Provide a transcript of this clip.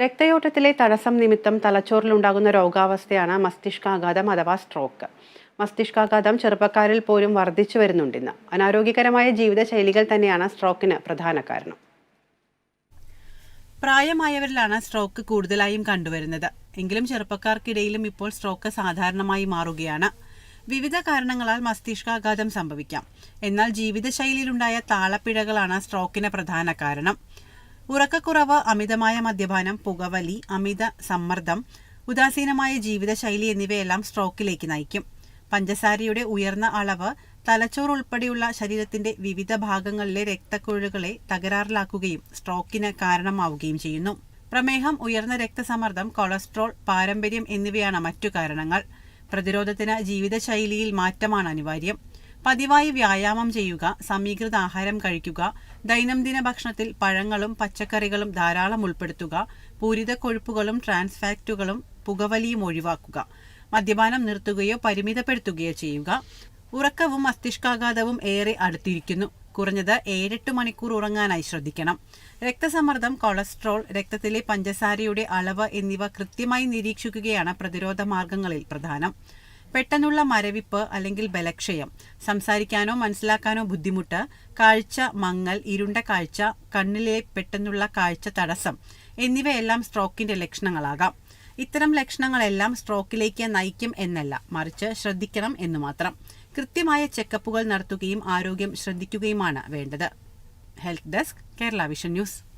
രക്തയോട്ടത്തിലെ തടസ്സം നിമിത്തം തലച്ചോറിലുണ്ടാകുന്ന രോഗാവസ്ഥയാണ് മസ്തിഷ്കാഘാതം അഥവാ സ്ട്രോക്ക്. മസ്തിഷ്കാഘാതം ചെറുപ്പക്കാരിൽ പോലും വർദ്ധിച്ചു വരുന്നുണ്ടെന്ന് അനാരോഗ്യകരമായ ജീവിതശൈലികൾ തന്നെയാണ് സ്ട്രോക്കിന് പ്രധാന കാരണം. പ്രായമായവരിലാണ് സ്ട്രോക്ക് കൂടുതലായും കണ്ടുവരുന്നത്. എങ്കിലും ചെറുപ്പക്കാർക്കിടയിലും ഇപ്പോൾ സ്ട്രോക്ക് സാധാരണമായി മാറുകയാണ്. വിവിധ കാരണങ്ങളാൽ മസ്തിഷ്കാഘാതം സംഭവിക്കാം. എന്നാൽ ജീവിതശൈലിയിലുണ്ടായ താളപ്പിഴകളാണ് സ്ട്രോക്കിന് പ്രധാന കാരണം. ഉറക്കക്കുറവ് അമിതമായ മദ്യപാനം പുകവലി അമിത സമ്മർദ്ദം ഉദാസീനമായ ജീവിതശൈലി എന്നിവയെല്ലാം സ്ട്രോക്കിലേക്ക് നയിക്കും. പഞ്ചസാരയുടെ ഉയർന്ന അളവ് തലച്ചോർ ഉൾപ്പെടെയുള്ള ശരീരത്തിന്റെ വിവിധ ഭാഗങ്ങളിലെ രക്തക്കുഴലുകളെ തകരാറിലാക്കുകയും സ്ട്രോക്കിന് കാരണമാവുകയും ചെയ്യുന്നു. പ്രമേഹം ഉയർന്ന രക്തസമ്മർദ്ദം കൊളസ്ട്രോൾ പാരമ്പര്യം എന്നിവയാണ് മറ്റു കാരണങ്ങൾ. പ്രതിരോധത്തിന് ജീവിതശൈലിയിൽ മാറ്റമാണ് അനിവാര്യം. പതിവായി വ്യായാമം ചെയ്യുക സമീകൃത ആഹാരം കഴിക്കുക ദൈനംദിന ഭക്ഷണത്തിൽ പഴങ്ങളും പച്ചക്കറികളും ധാരാളം ഉൾപ്പെടുത്തുക പൂരിത കൊഴുപ്പുകളും ട്രാൻസ്ഫാക്റ്റുകളും പുകവലിയും ഒഴിവാക്കുക മദ്യപാനം നിർത്തുകയോ പരിമിതപ്പെടുത്തുകയോ ചെയ്യുക. ഉറക്കവും മസ്തിഷ്കാഘാതവും ഏറെ അടുത്തിരിക്കുന്നു. കുറഞ്ഞത് ഏഴെട്ട് മണിക്കൂർ ഉറങ്ങാനായി ശ്രദ്ധിക്കണം. രക്തസമ്മർദ്ദം കൊളസ്ട്രോൾ രക്തത്തിലെ പഞ്ചസാരയുടെ അളവ് എന്നിവ കൃത്യമായി നിരീക്ഷിക്കുകയാണ് പ്രതിരോധ മാർഗങ്ങളിൽ പ്രധാനം. പെട്ടെന്നുള്ള മരവിപ്പ് അല്ലെങ്കിൽ ബലക്ഷയം സംസാരിക്കാനോ മനസ്സിലാക്കാനോ ബുദ്ധിമുട്ട് കാഴ്ച മങ്ങൽ ഇരുണ്ട കാഴ്ച കണ്ണിലെ പെട്ടെന്നുള്ള കാഴ്ച തടസ്സം എന്നിവയെല്ലാം സ്ട്രോക്കിന്റെ ലക്ഷണങ്ങളാകാം. ഇത്തരം ലക്ഷണങ്ങളെല്ലാം സ്ട്രോക്കിലേക്ക് നയിക്കും എന്നല്ല മറിച്ച് ശ്രദ്ധിക്കണം എന്നു മാത്രം. കൃത്യമായ ചെക്കപ്പുകൾ നടത്തുകയും ആരോഗ്യം ശ്രദ്ധിക്കുകയുമാണ് വേണ്ടത്. Health desk Kerala vision news.